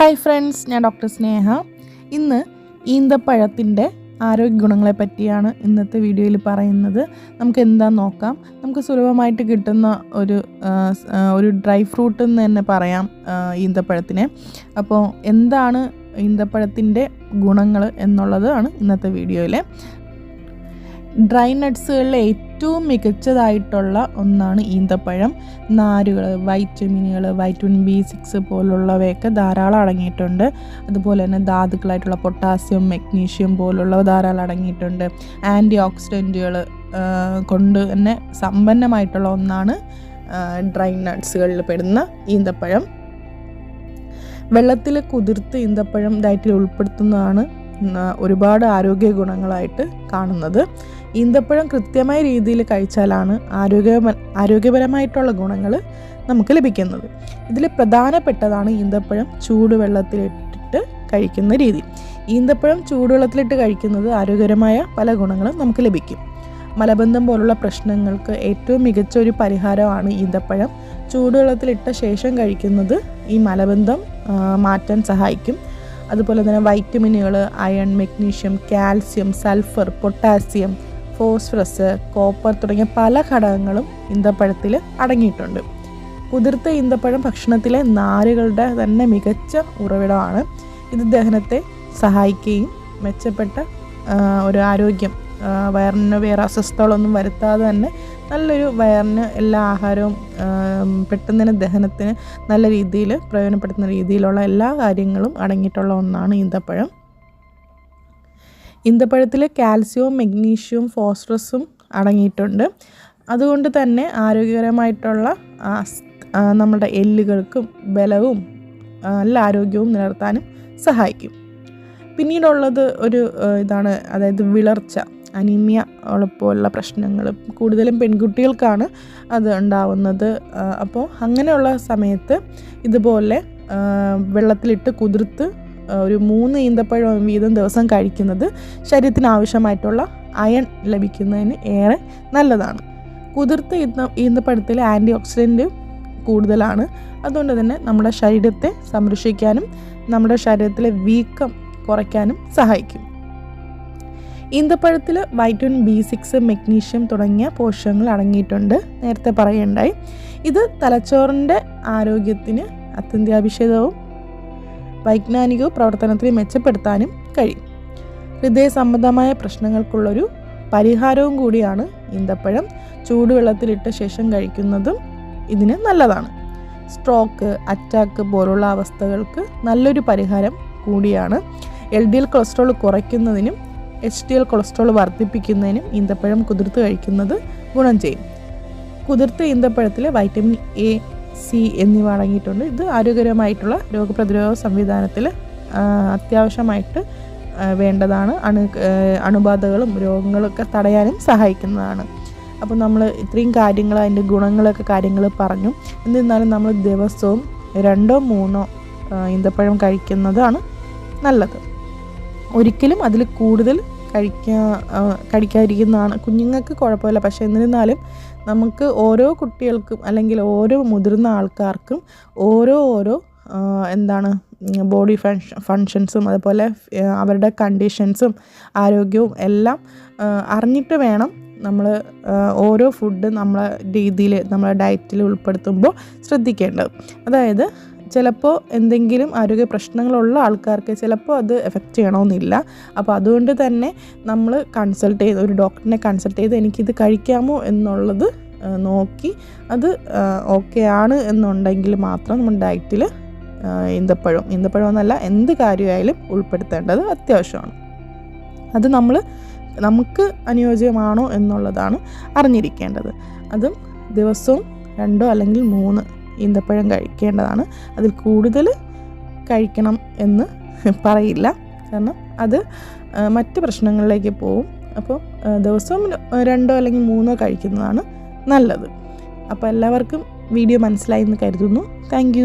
Hi friends ഞാൻ doctor Sneha. ഇന്ന് ഈന്തപ്പഴത്തിന്റെ ആരോഗ്യ ഗുണങ്ങളെ പറ്റിയാണ് ഇന്നത്തെ വീഡിയോയിൽ പറയുന്നത്. നമുക്ക് എന്താ നോക്കാം. നമുക്ക് സുലഭമായിട്ട് കിട്ടുന്ന ഒരു ഒരു ഡ്രൈ ഫ്രൂട്ട് എന്ന് തന്നെ പറയാം ഈന്തപ്പഴത്തിനെ. അപ്പോൾ എന്താണ് ഈന്തപ്പഴത്തിന്റെ ഗുണങ്ങൾ എന്നുള്ളതാണ് ഇന്നത്തെ വീഡിയോയിൽ ഡ്രൈ നട്ട്സുകളിൽ ഏറ്റവും മികച്ചതായിട്ടുള്ള ഒന്നാണ് ഈന്തപ്പഴം. നാരുകൾ വൈറ്റമിനുകൾ വൈറ്റമിൻ ബി സിക്സ് പോലുള്ളവയൊക്കെ ധാരാളം അടങ്ങിയിട്ടുണ്ട്. അതുപോലെ തന്നെ ധാതുക്കളായിട്ടുള്ള പൊട്ടാസ്യം മഗ്നീഷ്യം പോലുള്ളവ ധാരാളം അടങ്ങിയിട്ടുണ്ട്. ആന്റി ഓക്സിഡന്റുകൾ കൊണ്ട് തന്നെ സമ്പന്നമായിട്ടുള്ള ഒന്നാണ് ഡ്രൈ നട്ട്സുകളിൽ പെടുന്ന ഈന്തപ്പഴം. വെള്ളത്തിൽ കുതിർത്ത് ഈന്തപ്പഴം ഡയറ്റിൽ ഉൾപ്പെടുത്തുന്നതാണ് ഒരുപാട് ആരോഗ്യ ഗുണങ്ങളായിട്ട് കാണുന്നത്. ഈന്തപ്പഴം കൃത്യമായ രീതിയിൽ കഴിച്ചാലാണ് ആരോഗ്യ ആരോഗ്യപരമായിട്ടുള്ള ഗുണങ്ങൾ നമുക്ക് ലഭിക്കുന്നത്. ഇതിൽ പ്രധാനപ്പെട്ടതാണ് ഈന്തപ്പഴം ചൂടുവെള്ളത്തിലിട്ടിട്ട് കഴിക്കുന്ന രീതി. ഈന്തപ്പഴം ചൂടുവെള്ളത്തിലിട്ട് കഴിക്കുന്നത് ആരോഗ്യകരമായ പല ഗുണങ്ങളും നമുക്ക് ലഭിക്കും. മലബന്ധം പോലുള്ള പ്രശ്നങ്ങൾക്ക് ഏറ്റവും മികച്ച ഒരു പരിഹാരമാണ് ഈന്തപ്പഴം. ചൂടുവെള്ളത്തിലിട്ട ശേഷം കഴിക്കുന്നത് ഈ മലബന്ധം മാറ്റാൻ സഹായിക്കും. അതുപോലെ തന്നെ വൈറ്റമിനുകൾ iron magnesium calcium sulphur potassium phosphorus copper തുടങ്ങിയ പല ഘടകങ്ങളും ഈന്തപ്പഴത്തിൽ അടങ്ങിയിട്ടുണ്ട്. കുതിർത്ത ഈന്തപ്പഴം ഭക്ഷണത്തിലെ നാരുകളുടെ തന്നെ മികച്ച ഉറവിടമാണ്. ഇത് ദഹനത്തെ സഹായിക്കുകയും മെച്ചപ്പെട്ട ഒരു ആരോഗ്യം വയറിന് വേറെ അസ്വസ്ഥതകളൊന്നും വരുത്താതെ തന്നെ നല്ലൊരു വയറിന് എല്ലാ ആഹാരവും പെട്ടെന്ന് തന്നെ ദഹനത്തിന് നല്ല രീതിയിൽ പ്രയോജനപ്പെടുത്തുന്ന രീതിയിലുള്ള എല്ലാ കാര്യങ്ങളും അടങ്ങിയിട്ടുള്ള ഒന്നാണ് ഈന്തപ്പഴം ഈന്തപ്പഴത്തിൽ കാൽസ്യവും മെഗ്നീഷ്യവും ഫോസ്ഫറസും അടങ്ങിയിട്ടുണ്ട്. അതുകൊണ്ട് തന്നെ ആരോഗ്യകരമായിട്ടുള്ള നമ്മുടെ എല്ലുകൾക്കും ബലവും നല്ല ആരോഗ്യവും നിലനിർത്താനും സഹായിക്കും. പിന്നീടുള്ളത് ഒരു ഇതാണ് അതായത് വിളർച്ച അനീമിയ പോലുള്ള പ്രശ്നങ്ങൾ. കൂടുതലും പെൺകുട്ടികൾക്കാണ് അത് ഉണ്ടാവുന്നത്. അപ്പോൾ അങ്ങനെയുള്ള സമയത്ത് ഇതുപോലെ വെള്ളത്തിലിട്ട് കുതിർത്ത് ഒരു മൂന്ന് ഈന്തപ്പഴം വീതം ദിവസം കഴിക്കുന്നത് ശരീരത്തിന് ആവശ്യമായിട്ടുള്ള അയൺ ലഭിക്കുന്നതിന് ഏറെ നല്ലതാണ്. കുതിർത്ത ഈന്ത ഈന്തപ്പഴത്തിൽ ആന്റി ഓക്സിഡന്റ് കൂടുതലാണ്. അതുകൊണ്ട് തന്നെ നമ്മുടെ ശരീരത്തെ സംരക്ഷിക്കാനും നമ്മുടെ ശരീരത്തിലെ വീക്കം കുറയ്ക്കാനും സഹായിക്കും. ഈന്തപ്പഴത്തിൽ വൈറ്റമിൻ ബി സിക്സ് മെഗ്നീഷ്യം തുടങ്ങിയ പോഷകങ്ങൾ അടങ്ങിയിട്ടുണ്ട്. നേരത്തെ പറയുണ്ടായി ഇത് തലച്ചോറിന്റെ ആരോഗ്യത്തിന് അത്യന്താഭിഷേകവും വൈജ്ഞാനിക പ്രവർത്തനത്തിന് മെച്ചപ്പെടുത്താനും കഴിയും. ഹൃദയ സംബന്ധമായ പ്രശ്നങ്ങൾക്കുള്ളൊരു പരിഹാരവും കൂടിയാണ് ഈന്തപ്പഴം. ചൂടുവെള്ളത്തിലിട്ട ശേഷം കഴിക്കുന്നതും ഇതിന് നല്ലതാണ്. സ്ട്രോക്ക് അറ്റാക്ക് പോലുള്ള അവസ്ഥകൾക്ക് നല്ലൊരു പരിഹാരം കൂടിയാണ്. എൽ ഡി എൽ കൊളസ്ട്രോൾ കുറയ്ക്കുന്നതിനും എച്ച് ഡി എൽ കൊളസ്ട്രോൾ വർദ്ധിപ്പിക്കുന്നതിനും ഈന്തപ്പഴം കുതിർത്ത് കഴിക്കുന്നത് ഗുണം ചെയ്യും. കുതിർത്ത ഈന്തപ്പഴത്തിൽ വൈറ്റമിൻ എ സി എന്നിവ അടങ്ങിയിട്ടുണ്ട്. ഇത് ആരോഗ്യകരമായിട്ടുള്ള രോഗപ്രതിരോധ സംവിധാനത്തിൽ അത്യാവശ്യമായിട്ട് വേണ്ടതാണ്. അണു അണുബാധകളും രോഗങ്ങളൊക്കെ തടയാനും സഹായിക്കുന്നതാണ്. അപ്പോൾ നമ്മൾ ഇത്രയും കാര്യങ്ങൾ അതിന്റെ ഗുണങ്ങളൊക്കെ കാര്യങ്ങൾ പറഞ്ഞു. എന്നിരുന്നാലും നമ്മൾ ദിവസവും രണ്ടോ മൂന്നോ ഈന്തപ്പഴം കഴിക്കുന്നതാണ് നല്ലത്. ഒരിക്കലും അതിൽ കൂടുതൽ കഴിക്കാ കഴിക്കാതിരിക്കുന്നതാണ്. കുഞ്ഞുങ്ങൾക്ക് കുഴപ്പമില്ല. പക്ഷേ എന്നിരുന്നാലും നമുക്ക് ഓരോ കുട്ടികൾക്കും അല്ലെങ്കിൽ ഓരോ മുതിർന്ന ആൾക്കാർക്കും ഓരോ ഓരോ എന്താണ് ബോഡി ഫങ്ഷ ഫങ്ഷൻസും അതുപോലെ അവരുടെ കണ്ടീഷൻസും ആരോഗ്യവും എല്ലാം അറിഞ്ഞിട്ട് വേണം നമ്മൾ ഓരോ ഫുഡ് നമ്മളെ രീതിയിൽ നമ്മളെ ഡയറ്റിൽ ഉൾപ്പെടുത്തുമ്പോൾ ശ്രദ്ധിക്കേണ്ടത്. അതായത് ചിലപ്പോൾ എന്തെങ്കിലും ആരോഗ്യ പ്രശ്നങ്ങളുള്ള ആൾക്കാർക്ക് ചിലപ്പോൾ അത് എഫക്റ്റ് ചെയ്യണമെന്നില്ല. അപ്പോൾ അതുകൊണ്ട് തന്നെ നമ്മൾ കൺസൾട്ട് ചെയ്ത് ഒരു ഡോക്ടറിനെ കൺസൾട്ട് ചെയ്ത് എനിക്കിത് കഴിക്കാമോ എന്നുള്ളത് നോക്കി അത് ഓക്കെ ആണ് എന്നുണ്ടെങ്കിൽ മാത്രം നമ്മൾ ഡയറ്റിൽ ഈന്തപ്പഴം. ഈന്തപ്പഴം എന്നല്ല എന്ത് കാര്യമായാലും ഉൾപ്പെടുത്തേണ്ടത് അത്യാവശ്യമാണ്. അത് നമ്മൾ നമുക്ക് അനുയോജ്യമാണോ എന്നുള്ളതാണ് അറിഞ്ഞിരിക്കേണ്ടത്. അതും ദിവസവും രണ്ടോ അല്ലെങ്കിൽ മൂന്ന് ഈന്തപ്പഴം കഴിക്കേണ്ടതാണ്. അതിൽ കൂടുതൽ കഴിക്കണം എന്ന് പറയില്ല. കാരണം അത് മറ്റ് പ്രശ്നങ്ങളിലേക്ക് പോവും. അപ്പോൾ ദിവസവും രണ്ടോ അല്ലെങ്കിൽ മൂന്നോ കഴിക്കുന്നതാണ് നല്ലത്. അപ്പോൾ എല്ലാവർക്കും വീഡിയോ മനസ്സിലായി എന്ന് കരുതുന്നു. താങ്ക്